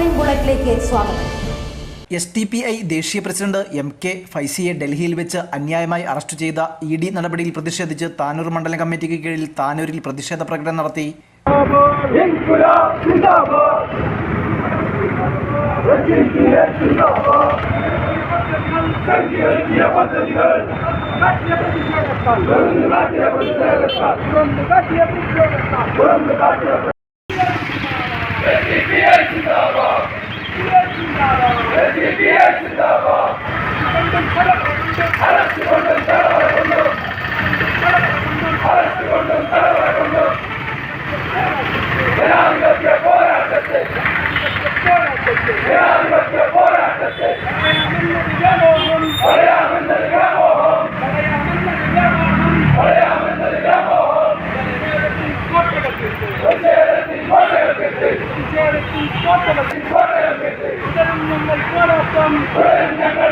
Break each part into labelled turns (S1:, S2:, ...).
S1: റിപ്പോർട്ടിലേക്ക് സ്വാഗതം.
S2: S T P I ദേശീയ പ്രസിഡന്റ് എം കെ ഫൈസിയെ ഡൽഹിയിൽ വെച്ച് അന്യായമായി അറസ്റ്റ് ചെയ്ത ഇ ഡി നടപടിയിൽ പ്രതിഷേധിച്ച് താനൂർ മണ്ഡലം കമ്മിറ്റിക്ക് കീഴിൽ താനൂരിൽ പ്രതിഷേധ പ്രകടനം നടത്തി.
S3: Si quieres, si quieres, si quieres, si quieres, si quieres, si quieres,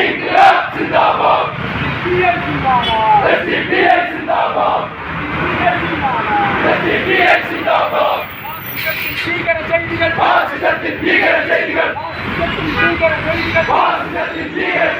S3: ഇൻക്ലാബ് സിന്ദാബാദ് എസ്ഡിപിഐ സിന്ദാബാദ് എസ്ഡിപിഐ സിന്ദാബാദ് ഫാസിസത്തിൽ ഭീകര ചെയ്തികൾ ഫാസിസത്തിൽ ഭീകര ചെയ്തികൾ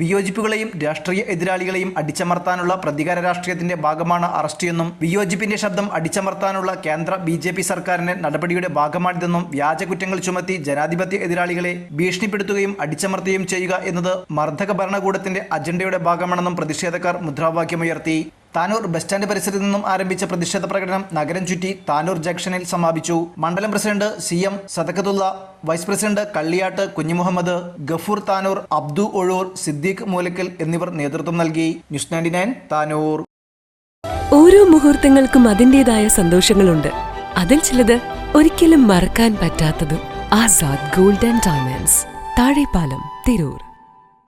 S2: വിയോജിപ്പുകളെയും രാഷ്ട്രീയ എതിരാളികളെയും അടിച്ചമർത്താനുള്ള പ്രതികാര രാഷ്ട്രീയത്തിന്റെ ഭാഗമാണ് അറസ്റ്റ് എന്നും വിയോജിപ്പിന്റെ ശബ്ദം അടിച്ചമർത്താനുള്ള കേന്ദ്ര ബി ജെ പി സർക്കാരിന്റെ നടപടിയുടെ ഭാഗമാണിതെന്നും വ്യാജകുറ്റങ്ങൾ ചുമത്തി ജനാധിപത്യ എതിരാളികളെ ഭീഷണിപ്പെടുത്തുകയും അടിച്ചമർത്തുകയും ചെയ്യുക എന്നത് മർദ്ദക ഭരണകൂടത്തിന്റെ അജണ്ടയുടെ ഭാഗമാണെന്നും പ്രതിഷേധക്കാർ മുദ്രാവാക്യമുയർത്തി. താനൂർ ബസ് സ്റ്റാൻഡ് പരിസരത്ത് നിന്നും ആരംഭിച്ച പ്രതിഷേധ പ്രകടനം നഗരം ചുറ്റി താനൂർ ജംഗ്ഷനിൽ സമാപിച്ചു. മണ്ഡലം president C M Sadakkathulla vice president Kalliyattu Kunjimuhammad Gafoor Tanur Abdu Ozhur Siddique Moolakkal എന്നിവർ നേതൃത്വം നൽകി. News ninety nine Tanur.
S4: ഓരോ മുഹൂർത്തങ്ങൾക്കും അതിന്റെതായ സന്തോഷങ്ങളുണ്ട്. അതിൽ ചിലത് ഒരിക്കലും മറക്കാൻ പറ്റാത്തതും. Azad golden diamonds. Thazhepalam Tirur.